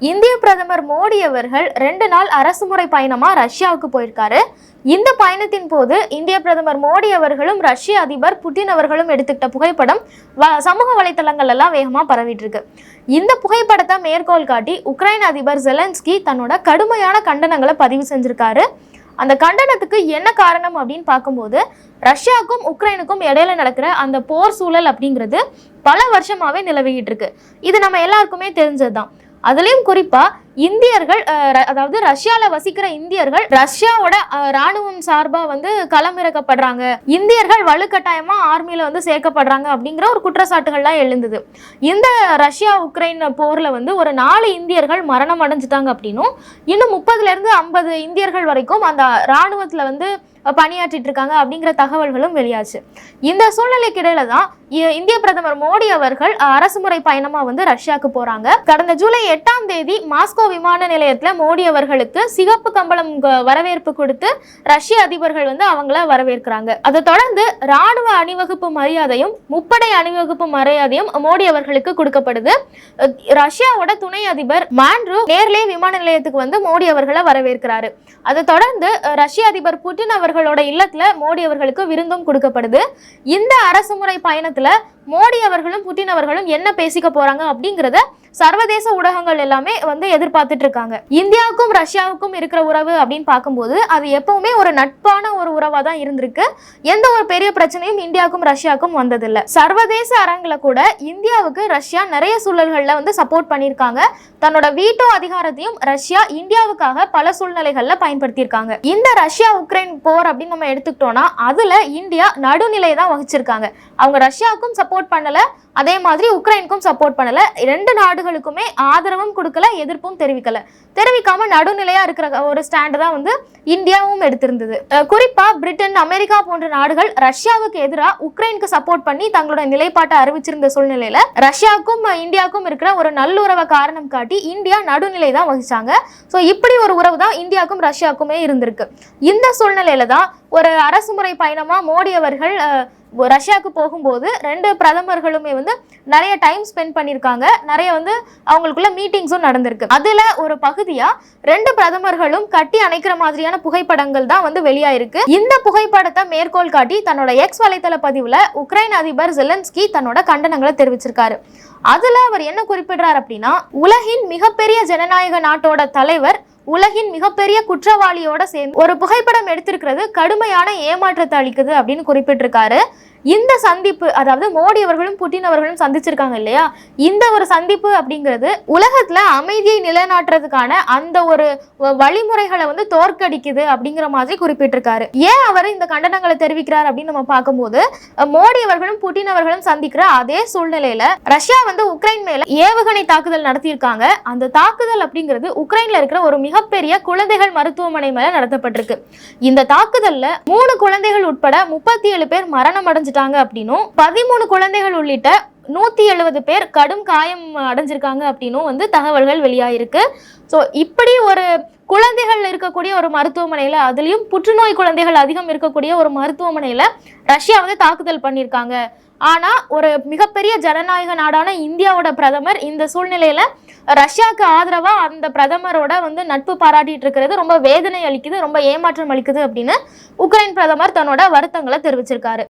இந்திய பிரதமர் மோடி அவர்கள் ரெண்டு நாள் அரசுமுறை பயணமா ரஷ்யாவுக்கு போயிருக்காரு. இந்த பயணத்தின் போது இந்திய பிரதமர் மோடி அவர்களும் ரஷ்ய அதிபர் புட்டின் அவர்களும் எடுத்துக்கிட்ட புகைப்படம் வ- சமூக வலைத்தளங்கள் எல்லாம் வேகமா பரவிட்டு இருக்கு இந்த புகைப்படத்தை மேற்கோள் காட்டி உக்ரைன் அதிபர் ஜெலன்ஸ்கி தன்னோட கடுமையான கண்டனங்களை பதிவு செஞ்சிருக்காரு. அந்த கண்டனத்துக்கு என்ன காரணம் அப்படின்னு பார்க்கும்போது ரஷ்யாவுக்கும் உக்ரைனுக்கும் இடையில நடக்கிற அந்த போர் சூழல் அப்படிங்கிறது பல வருஷமாவே நிலவிக்கிட்டு இருக்கு இது நம்ம எல்லாருக்குமே தெரிஞ்சதுதான். அதுலேயும் குறிப்பா இந்தியர்கள் அதாவது ரஷ்யால வசிக்கிற இந்தியர்கள் ரஷ்யாவோட ராணுவம் சார்பா வந்து களமிறக்கப்படுறாங்க. இந்தியர்கள் வலுக்கட்டாயமா ஆர்மியில வந்து சேர்க்கப்படுறாங்க அப்படிங்கிற ஒரு குற்றச்சாட்டுகள்லாம் எழுந்தது. இந்த ரஷ்யா உக்ரைன் போர்ல வந்து ஒரு நாலு இந்தியர்கள் மரணம் அடைஞ்சிட்டாங்க அப்படின்னும் இன்னும் முப்பதுல இருந்து ஐம்பது இந்தியர்கள் வரைக்கும் அந்த ராணுவத்துல வந்து பணியாற்றிட்டு இருக்காங்க அப்படிங்கிற தகவல்களும் வெளியாச்சு. இந்த சூழ்நிலைக்கு இடையில தான் இந்திய பிரதமர் மோடி அவர்கள் அரசு அரசுமுறை பயணமா வந்து ரஷ்யாவுக்கு போறாங்க. கடந்த ஜூலை எட்டாம் தேதி மாஸ்கோ விமான நிலையத்தில் மோடி அவர்களுக்கு சிகப்பு கம்பளம் வரவேற்பு கொடுத்து ரஷ்ய அதிபர்கள் வந்து அவங்கள வரவேற்கிறாங்க. அதை தொடர்ந்து ராணுவ அணிவகுப்பு மரியாதையும் முப்படை அணிவகுப்பு மரியாதையும் மோடி அவர்களுக்கு கொடுக்கப்படுது. ரஷ்யாவோட துணை அதிபர் மாண்ட்ரூ நேர்லே விமான நிலையத்துக்கு வந்து மோடி அவர்களை வரவேற்கிறாரு. அதை தொடர்ந்து ரஷ்ய அதிபர் புட்டின் அவர்களோட இல்லத்துல மோடி அவர்களுக்கு விருந்தும் கொடுக்கப்படுது. இந்த அரசுமுறை பயணத்துல மோடி அவர்களும் புட்டின் அவர்களும் என்ன பேசிக்க போறாங்க அப்படிங்கிறத சர்வதேச ஊடகங்கள் எல்லாமே வந்து எதிர்பார்த்துட்டு இருக்காங்க. இந்தியாவுக்கும் ரஷ்யாவுக்கும் இருக்கிற உறவு அப்படின்னு பார்க்கும்போது அது எப்பவுமே ஒரு நட்பான ஒரு உறவா தான் இருந்திருக்கு. எந்த ஒரு பெரிய பிரச்சனையும் இந்தியாவுக்கும் ரஷ்யாவுக்கும் வந்ததில்ல. சர்வதேச அரங்கில் கூட இந்தியாவுக்கு ரஷ்யா நிறைய சூழல்கள்ல வந்து சப்போர்ட் பண்ணியிருக்காங்க. தன்னோட வீட்டோ அதிகாரத்தையும் ரஷ்யா இந்தியாவுக்காக பல சூழ்நிலைகள்ல பயன்படுத்தியிருக்காங்க. இந்த ரஷ்யா உக்ரைன் போர் அப்படின்னு நம்ம எடுத்துக்கிட்டோம்னா அதுல இந்தியா நடுநிலை தான் வகிச்சிருக்காங்க. அவங்க ரஷ்யாவுக்கும் சப்போர்ட் சப்போர்ட் பண்ணல. அதே மாதிரி உக்ரைனுக்கும் சப்போர்ட் பண்ணல. ரெண்டு நாடுகளுக்குமே ஆதரவும் கொடுக்கல எதிர்ப்பும் தெரிவிக்கல. தெரிவிக்காம நடுநிலையா இருக்கிற ஒரு ஸ்டாண்ட் தான் வந்து இந்தியாவும் எடுத்திருந்தது. குறிப்பா பிரிட்டன் அமெரிக்கா போன்ற நாடுகள் ரஷ்யாவுக்கு எதிராக உக்ரைனுக்கு சப்போர்ட் பண்ணி தங்களோட நிலைப்பாட்டை அறிவிச்சிருந்த சூழ்நிலையில ரஷ்யாவுக்கும் இந்தியாவுக்கும் இருக்கிற ஒரு நல்லுறவை காரணம் காட்டி இந்தியா நடுநிலை தான் வகிச்சாங்க. ஸோ இப்படி ஒரு உறவு தான் இந்தியாவுக்கும் ரஷ்யாவுக்குமே இருந்திருக்கு. இந்த சூழ்நிலையில தான் ஒரு அரசுமுறை பயணமா மோடி அவர்கள் ரஷ்யாவுக்கு போகும்போது ரெண்டு பிரதமர்களுமே வந்து நிறைய டைம் ஸ்பெண்ட் பண்ணியிருக்காங்க. நிறைய வந்து அவங்களுக்குள்ள மீட்டிங்ஸும் நடந்திருக்கு. அதில் ஒரு பகுதியாக ரெண்டு பிரதமர்களும் கட்டி அணைக்கிற மாதிரியான புகைப்படங்கள் தான் வந்து வெளியாயிருக்கு. இந்த புகைப்படத்தை மேற்கோள் காட்டி தன்னோட எக்ஸ் வலைத்தள பதிவில் உக்ரைன் அதிபர் ஜெலன்ஸ்கி தன்னோட கண்டனங்களை தெரிவிச்சிருக்காரு. அதில் அவர் என்ன குறிப்பிடுறார் அப்படின்னா உலகின் மிகப்பெரிய ஜனநாயக நாட்டோட தலைவர் உலகின் மிகப்பெரிய குற்றவாளியோட சேர்ந்து ஒரு புகைப்படம் எடுத்திருக்கிறது கடுமையான ஏமாற்றத்தை அளிக்குது அப்படின்னு குறிப்பிட்டிருக்காரு. இந்த சந்திப்பு அதாவது மோடி அவர்களும் புட்டின் அவர்களும் சந்திச்சிருக்காங்க இல்லையா? இந்த ஒரு சந்திப்பு அப்படிங்கிறது உலகத்துல அமைதியை நிலைநாட்டுறதுக்கான அந்த ஒரு வ- வழிமுறைகளை வந்து தோற்கடிக்குது அப்படிங்கிற மாதிரி குறிப்பிட்டிருக்காரு. ஏன் அவர் இந்த கண்டனங்களை தெரிவிக்கிறார் அப்படின்னு நம்ம பார்க்கும்போது மோடி அவர்களும் புட்டின் அவர்களும் சந்திக்கிற அதே சூழ்நிலையில ரஷ்யா வந்து உக்ரைன் மேல ஏவுகணை தாக்குதல் நடத்தியிருக்காங்க. அந்த தாக்குதல் அப்படிங்கிறது உக்ரைன்ல இருக்கிற ஒரு மிகப்பெரிய குழந்தைகள் மருத்துவமனை மேல நடத்தப்பட்டிருக்கு. இந்த தாக்குதல்ல மூணு குழந்தைகள் உட்பட முப்பத்தி ஏழு பேர் மரணம் அடைஞ்சிட்டாங்க அப்படின்னும் பதிமூணு குழந்தைகள் உள்ளிட்ட நூத்தி எழுபது பேர் கடும் காயம் அடைஞ்சிருக்காங்க அப்படின்னும் வந்து தகவல்கள் வெளியாயிருக்கு. ஸோ இப்படி ஒரு குழந்தைகள் இருக்கக்கூடிய ஒரு மருத்துவமனையில அதுலயும் புற்றுநோய் குழந்தைகள் அதிகம் இருக்கக்கூடிய ஒரு மருத்துவமனையில ரஷ்யா வந்து தாக்குதல் பண்ணியிருக்காங்க. ஆனா ஒரு மிகப்பெரிய ஜனநாயக நாடான இந்தியாவோட பிரதமர் இந்த சூழ்நிலையில ரஷ்யாவுக்கு ஆதரவா அந்த பிரதமரோட வந்து நட்பு பாராட்டிட்டு இருக்கிறது ரொம்ப வேதனை அளிக்குது ரொம்ப ஏமாற்றம் அளிக்குது அப்படின்னு உக்ரைன் பிரதமர் தன்னோட வருத்தங்களை தெரிவிச்சிருக்காரு.